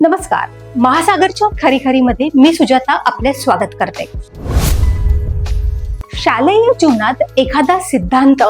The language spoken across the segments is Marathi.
नमस्कार. महासागरच्या खरीखरी मध्ये मी सुजाता आपले स्वागत करते. शालेय जीवनात एखादा सिद्धांत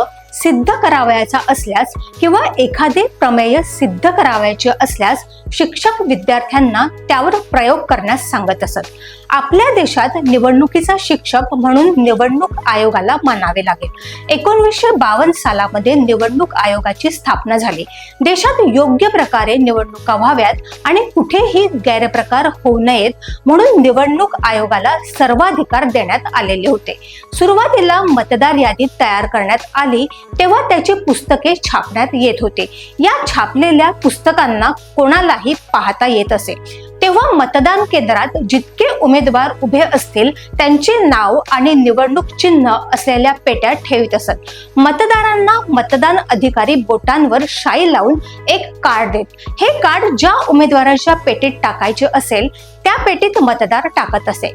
सिद्ध करावयाचा असल्यास किंवा एखादे प्रमेय सिद्ध करावयाचे असल्यास शिक्षक विद्यार्थ्यांना त्यावर प्रयोग करण्यास सांगत असत. आपल्या देशात निवडणुकीचा शिक्षक म्हणून निवडणूक आयोगाला मानावे लागेल. एकोणीसशे बावन्न सालामध्ये निवडणूक आयोगाची स्थापना झाली. देशात योग्य प्रकारे निवडणुका व्हाव्यात आणि कुठेही गैरप्रकार होऊ नयेत म्हणून निवडणूक आयोगाला सर्वाधिकार देण्यात आलेले होते. सुरुवातीला मतदार यादी तयार करण्यात आली. तेव्हा त्याची पुस्तके छापण्यात येत होते. या छापलेल्या पुस्तकांना कोणालाही पाहता येत असे. तेव्हा मतदान केंद्रात जितके उमेदवार उभे असतील त्यांचे नाव आणि निवडणूक चिन्ह असलेल्या पेट्या ठेवित असत. मतदारांना मतदान अधिकारी बोटांवर शाई लावून एक कार्ड देत. हे कार्ड ज्या उमेदवाराच्या पेटीत टाकायचे असेल त्या पेटीत मतदार टाकत असे.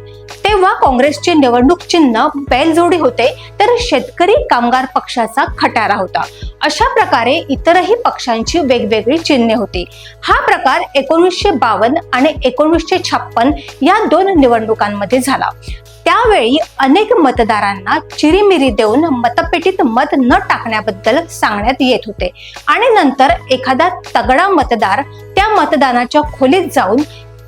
तेव्हा काँग्रेसचे निवडणूक चिन्ह बैलजोडी होते तर शेतकरी कामगार पक्षाचा खटारा होता. अशा प्रकारे इतरही पक्षांची वेगवेगळी चिन्हे होती. हा प्रकार एकोणीसशे बावन्न आणि एकोणीसशे छप्पन या दोन निवडणुकांमध्ये झाला. त्यावेळी अनेक मतदारांना चिरीमिरी देऊन मतपेटीत मत न टाकण्याबद्दल सांगण्यात येत होते. आणि नंतर एखादा तगडा मतदार त्या मतदानाच्या खोलीत जाऊन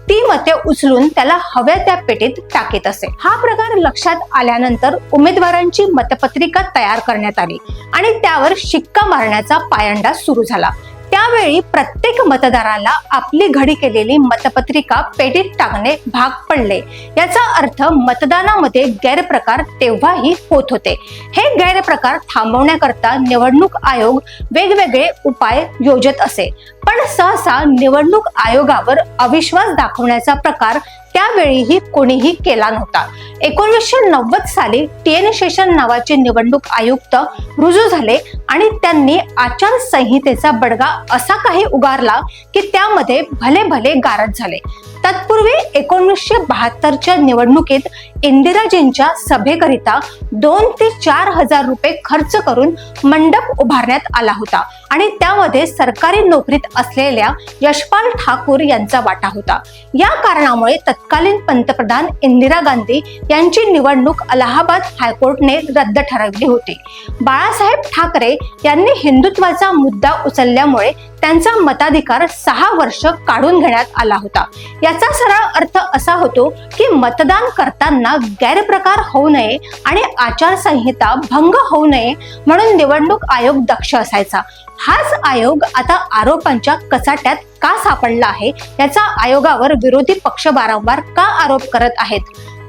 ती मते उचलून त्याला हव्या त्या पेटीत टाकीत असे. हा प्रकार लक्षात आल्यानंतर उमेदवारांची मतपत्रिका तयार करण्यात आली आणि त्यावर शिक्का मारण्याचा पायंडा सुरू झाला. त्यावेळी प्रत्येक मतदाराला आपली घडी केलेली मतपत्रिका पेटीत टाकणे भाग पडले. याचा अर्थ मतदानामध्ये गैरप्रकार तेव्हाही होत होते. हे गैरप्रकार थांबवण्याकरता निवडणूक आयोग वेगवेगळे उपाय योजत असे. पण सहसा निवडणूक आयोगावर अविश्वास दाखवण्याचा प्रकार त्यावेळीही कोणीही केला नव्हता. एकोणीसशे नव्वद साली टी एन शेषन नावाचे निवडणूक आयुक्त रुजू झाले आणि त्यांनी आचारसंहितेचा बडगा असा काही उगारला की त्यामध्ये भले भले गारद झाले. तत्पूर्वी एकोणीसशे बहात्तरच्या निवडणुकीत इंदिराजींच्या सभेकरिता दोन ते चार हजार रुपये खर्च करून मंडप उभारण्यात आला होता. आणि त्यामध्ये सरकारी नोकरीत असलेल्या यशपाल ठाकूर यांचा वाटा होता. या कारणामुळे तत्कालीन पंतप्रधान इंदिरा गांधी यांची निवडणूक अलाहाबाद हायकोर्टने रद्द ठरवली होती. बाळासाहेब ठाकरे यांनी हिंदुत्वाचा मुद्दा उचलल्यामुळे त्यांचा मताधिकार सहा वर्ष काढून घेण्यात आला होता. याचा सरळ अर्थ असा होतो की मतदान करताना गैरप्रकार होऊ नये आणि आचारसंहिता भंग होऊ नये म्हणून निवडणूक आयोग दक्ष असायचा. हाच आयोग आता आरोपांच्या कचाट्यात का सापडला आहे याचा आयोगावर विरोधी पक्ष वारंवार का आरोप करत आहेत?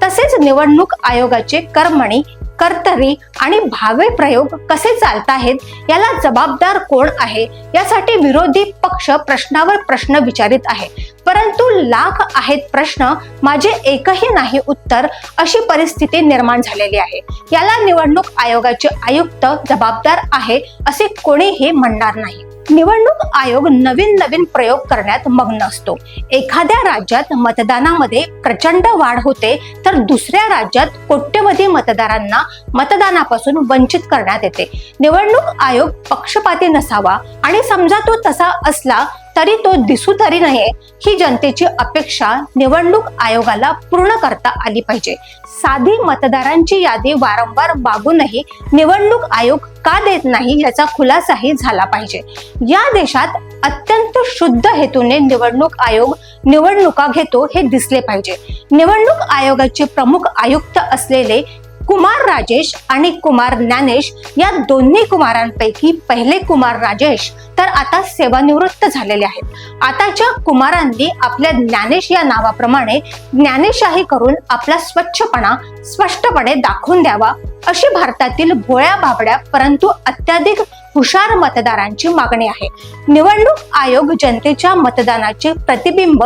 तसेच निवडणूक आयोगाचे कर्मणी कर्तरी आणि भावे प्रयोग कसे चालत आहेत याला जबाबदार कोण आहे? यासाठी विरोधी पक्ष प्रश्नावर प्रश्न विचारित आहे. परंतु लाख आहेत प्रश्न माझे एकही नाही उत्तर अशी परिस्थिती निर्माण झालेली आहे. याला निवडणूक आयोगाचे आयुक्त जबाबदार आहे असे कोणीही म्हणणार नाही. निवडणूक आयोग नवीन नवीन प्रयोग करण्यात मग्न असतो. एखाद्या राज्यात मतदानामध्ये प्रचंड वाढ होते तर दुसऱ्या राज्यात कोट्यवधी मतदारांना मतदानापासून वंचित करण्यात येते. निवडणूक आयोग पक्षपाती नसावा आणि समजा तो तसा असला तरी तो दिसू तरी नये ही जनतेची अपेक्षा निवडणूक आयोगाला पूर्ण करता आली पाहिजे. साधी मतदारांची यादी वारंवार मागूनही निवडणूक आयोग का देत नाही याचा खुलासाही झाला पाहिजे. या देशात अत्यंत शुद्ध हेतूने निवडणूक आयोग निवडणुका घेतो हे दिसले पाहिजे. निवडणूक आयोगाचे प्रमुख आयुक्त असलेले कुमार राजेश आणि कुमार ज्ञानेश या दोन्ही कुमारांपैकी पहिले कुमार राजेश तर आता सेवानिवृत्त झालेले आहेत. आताच्या कुमारांनी आपल्या ज्ञानेश या नावाप्रमाणे ज्ञानेशाही करून आपला स्वच्छपणा स्पष्टपणे दाखवून द्यावा अशी भारतातील भोळ्या बाबड्या परंतु अत्याधिक हुशार मतदारांची मागणी आहे. निवडणूक आयोग जनतेच्या मतदानाचे प्रतिबिंब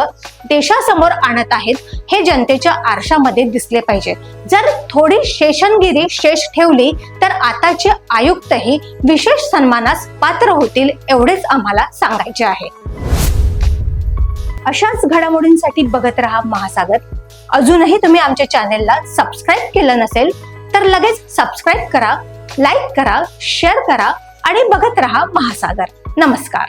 देशासमोर आणत आहेत हे जनतेच्या आरशामध्ये दिसले पाहिजे. जर थोडी शेषनगिरी शेष ठेवली तर आताचे आयुक्तही विशेष सन्मानास पात्र होतील एवढेच आम्हाला सांगायचे आहे. अशाच घडामोडींसाठी बघत राहा महासागर. अजूनही तुम्ही आमच्या चॅनेलला सबस्क्राईब केलं नसेल तर लगेच सबस्क्राईब करा लाईक करा शेअर करा आणि बघत रहा महासागर. नमस्कार.